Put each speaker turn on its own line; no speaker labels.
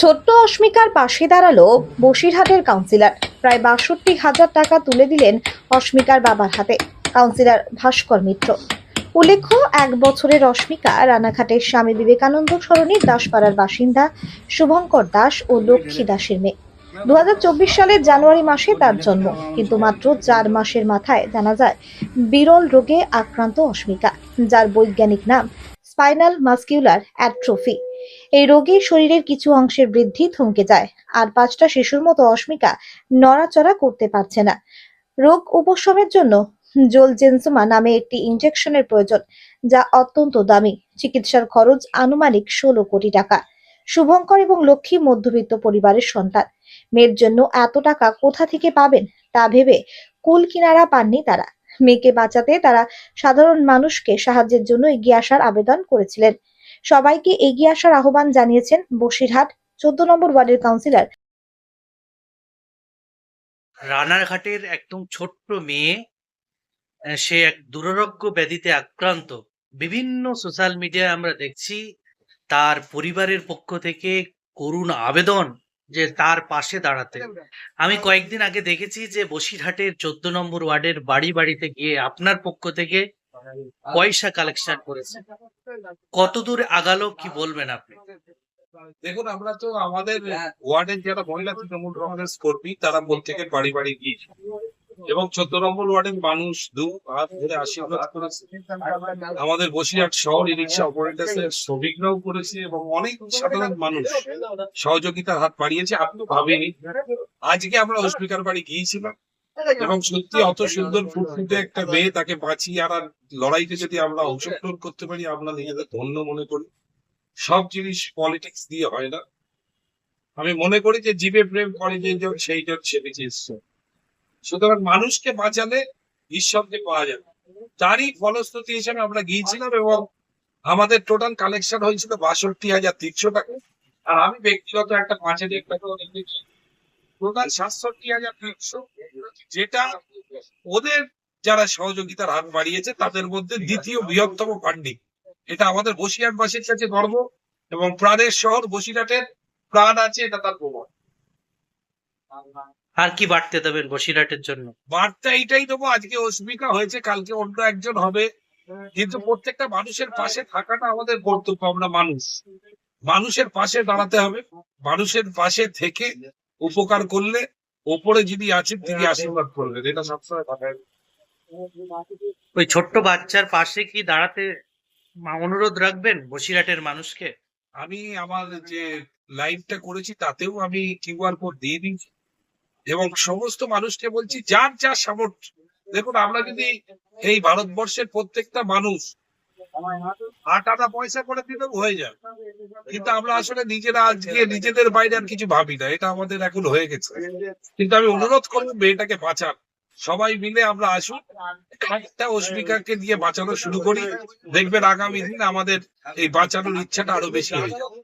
ছোট্ট অস্মিকার পাশে দাঁড়াল বসিরহাটের কাউন্সিলর প্রায় বাষট্টি হাজার টাকা তুলে দিলেন অস্মিকার বাবার হাতে কাউন্সিলর ভাস্কর মিত্র। উল্লেখ্য, এক বছরের অস্মিকা রানাঘাটের স্বামী বিবেকানন্দ সরণির দাসপাড়ার বাসিন্দা শুভঙ্কর দাস ও লক্ষ্মী দাসের মেয়ে। দু হাজার চব্বিশ সালের জানুয়ারি মাসে তার জন্ম, কিন্তু মাত্র চার মাসের মাথায় জানা যায়, বিরল রোগে আক্রান্ত অস্মিকা যার বৈজ্ঞানিক নাম স্পাইনাল মাস্কিউলার অ্যাট্রোফি এই রোগে শরীরের কিছু অংশের বৃদ্ধি থমকে যায়। আর পাঁচটা শিশুর মতো অস্মিকা নড়াচড়া করতে পারছে না। রোগ উপশমের জন্য জোলজেনসুমা নামে একটি ইনজেকশনের প্রয়োজন, যা অত্যন্ত দামি। চিকিৎসার খরচ আনুমানিক ষোলো কোটি টাকা। শুভঙ্কর এবং লক্ষ্মী মধ্যবিত্ত পরিবারের সন্তান। মেয়ের জন্য এত টাকা কোথা থেকে পাবেন, তা ভেবে কুল কিনারা পাননি তারা। মেয়েকে বাঁচাতে তারা সাধারণ মানুষকে সাহায্যের জন্য এগিয়ে আসার আবেদন করেছিলেন। সবাইকে এগিয়ে আসার আহ্বান জানিয়েছেন বসিরহাট চোদ্দ নম্বর ওয়ার্ডের কাউন্সিলর।
রানাঘাটের একদম ছোট্ট মেয়ে সে এক দুরারোগ্য ব্যাধিতে আক্রান্ত। বিভিন্ন সোশ্যাল মিডিয়ায় আমরা দেখছি তার পরিবারের পক্ষ থেকে করুণ আবেদন যে তার পাশে দাঁড়াতে। আমি কয়েকদিন আগে দেখেছি যে বসিরহাটের চোদ্দ নম্বর ওয়ার্ডের বাড়ি বাড়িতে গিয়ে আপনার পক্ষ থেকে পয়সা কালেকশন করেছে। কত দূর আগালো কি বলবেন আপনি?
দেখুন, আমরা তো আমাদের ওয়ার্ডের যারা মহিলা, তৃণমূল কংগ্রেস কর্মী, তারা প্রত্যেকের বাড়ি বাড়ি গিয়েছে। এবং চোদ্দ নম্বর ওয়ার্ডের মানুষ দু হাত ধরে আশীর্বাদ করেছে। আমাদের বসিরহাট শহর রিক্সা অপারেটার্সের শ্রমিকরাও করেছে এবং অনেক সাধারণ মানুষ সহযোগিতার হাত বাড়িয়েছে। আপনি ভাবেনি আজকে আমরা অস্মিকার বাড়ি গিয়েছিলাম। এবং সত্যি অত সুন্দর ফুটফুটে একটা মেয়ে তাকে বাঁচিয়ে আর আর লড়াইতে যদি আমরা অংশগ্রহণ করতে পারি আমরা নিজেদের ধন্য মনে করি। সব জিনিস পলিটিক্স দিয়ে হয় না। আমি মনে করি যে জীবে প্রেম করে যে জন সেই জন সেবেছে ঈশ্বর সুতরাং মানুষকে বাঁচালে ঈশ্বরকে পাওয়া যাবে। তারই ফলশ্রুতি হিসেবে আমরা গিয়েছিলাম এবং আমাদের টোটাল কালেকশন হয়েছিল বাষট্টি হাজার তিনশো টাকা। আর আমি ব্যক্তিগত একটা পাঁচের একটা টোটাল সাতষট্টি হাজার তিনশো। যেটা ওদের যারা সহযোগিতার হাত বাড়িয়েছে তাদের মধ্যে দ্বিতীয় বৃহত্তম ফান্ডিং এটা আমাদের বসিরহাটবাসীর কাছে গর্ব এবং প্রাণের শহর বসিরহাটের প্রাণ আছে এটা তার প্রমাণ।
আর কি বাড়তে দেবেন বসিরহাটের জন্য?
বার্তা এইটাই দেবো আজকে অস্মিকা হয়েছে কালকে অন্য একজন হবে। কিন্তু প্রত্যেকটা মানুষের পাশে থাকাটা আমাদের কর্তব্য আমরা মানুষ। মানুষের পাশে দাঁড়াতে হবে মানুষের পাশে থেকে উপকার করলে ওপরে যিনি আছেন তিনি আশীর্বাদ করবেন। এটা সবসময় মাথায়
ওই ছোট্ট বাচ্চার পাশে কি দাঁড়াতে অনুরোধ রাখবেন বসিরহাটের মানুষকে?
আমি আমার যে লাইভটা করেছি তাতেও আমি কিউআর কোড দিয়ে দিয়েছি। এবং সমস্ত মানুষকে বলছি যার যা সামর্থ্য। দেখুন আমরা যদি এই ভারতবর্ষের প্রত্যেকটা মানুষ আট আনা পয়সা করে দিলে হয়ে যায়। কিন্তু আমরা আসলে নিজেরা আজকে নিজেদের বাইরে আর কিছু ভাবি না, এটা আমাদের এখন হয়ে গেছে। কিন্তু আমি অনুরোধ করব মেয়েটাকে বাঁচান। সবাই মিলে আমরা আসুন, একটা অস্মিকাকে দিয়ে বাঁচানো শুরু করি। দেখবেন আগামী দিন আমাদের এই বাঁচানোর ইচ্ছাটা আরও বেশি হয়ে যাবে।